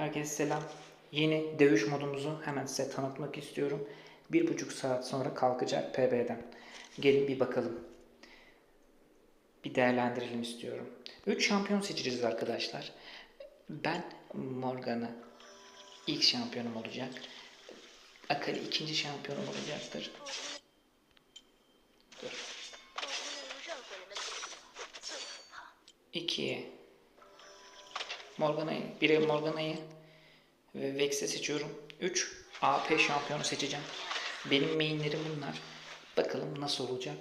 Herkese selam. Yeni dövüş modumuzu hemen size tanıtmak istiyorum. Bir buçuk saat sonra kalkacak PB'den. Gelin bir bakalım. Bir değerlendirelim istiyorum. 3 şampiyon seçeceğiz arkadaşlar. Ben Morgan'ı ilk şampiyonum olacak. Akali ikinci şampiyonum olacaktır. Dur. 2'ye Morgana'yı, 1'e Morgana'yı ve Vex'i seçiyorum. 3 AP şampiyonu seçeceğim. Benim mainlerim bunlar. Bakalım nasıl olacak.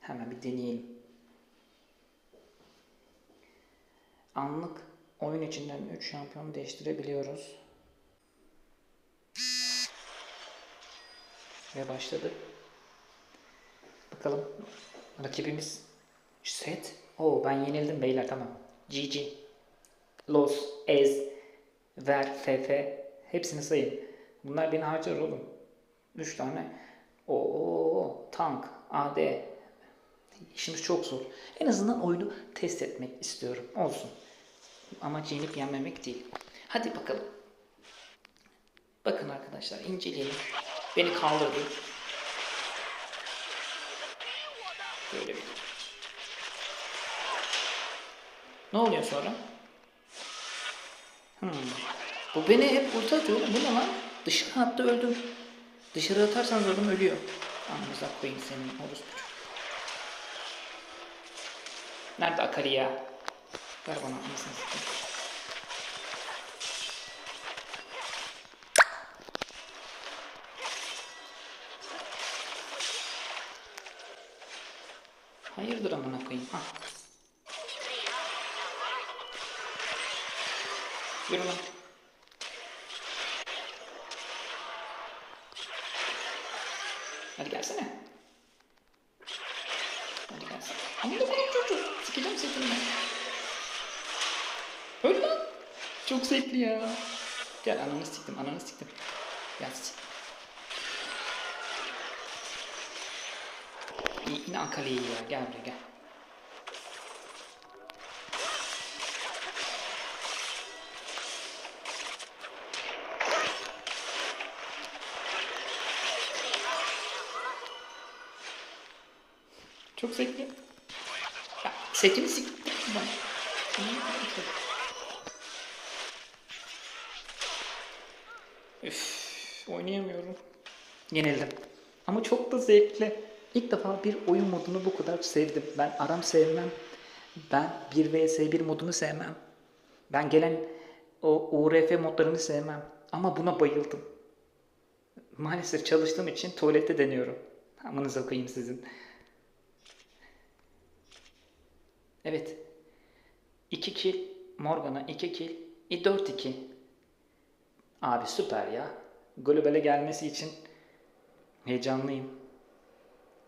Hemen bir deneyelim. Anlık oyun içinden 3 şampiyonu değiştirebiliyoruz. Ve başladı. Bakalım rakibimiz set. Oo ben yenildim beyler tamam. GG. Los, Ez, Ver, FF hepsini sayın. Bunlar beni harcar oğlum. 3 tane. Oo tank, AD. İşimiz çok zor. En azından oyunu test etmek istiyorum. Olsun. Ama yenip yenmemek değil. Hadi bakalım. Bakın arkadaşlar inceleyelim. Beni kaldırdı. Böyle bir. Ne oluyor sonra? Hmm. Bu beni hep ulti atıyor. Bu ne lan? Dışarı attı öldüm. Dışarı atarsanız adam ölüyor. Anamıza koyayım senin orospu. Nerede Akali ya? Ver bana anasını satayım. Hayırdır amına koyayım. Ha. Yürü lan. Hadi gelsene. Hadi gelsene. Amına koyayım çocuğu. Sikeceğim setini ben. Öl lan. Çok zevkli ya. Gel ananı siktim ananı siktim. Gel sik. İyi, Yine Akali'yi ya. Gel buraya gel. Çok zevkli. Ya, setini ben. Üf, oynayamıyorum. Yenildim. Ama çok da zevkli. İlk defa bir oyun modunu bu kadar sevdim. Ben aram sevmem. Ben 1 vs 1 modunu sevmem. Ben gelen o URF modlarını sevmem. Ama buna bayıldım. Maalesef çalıştığım için tuvalette deniyorum. Amanıza koyayım sizin. Evet. 2 kill Morgan'a 2 kill. E 4-2. Abi süper ya. Globale gelmesi için heyecanlıyım.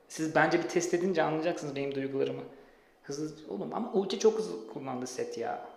Siz bence bir test edince anlayacaksınız benim duygularımı. Hızlı oğlum ama ulti çok hızlı kullandı set ya.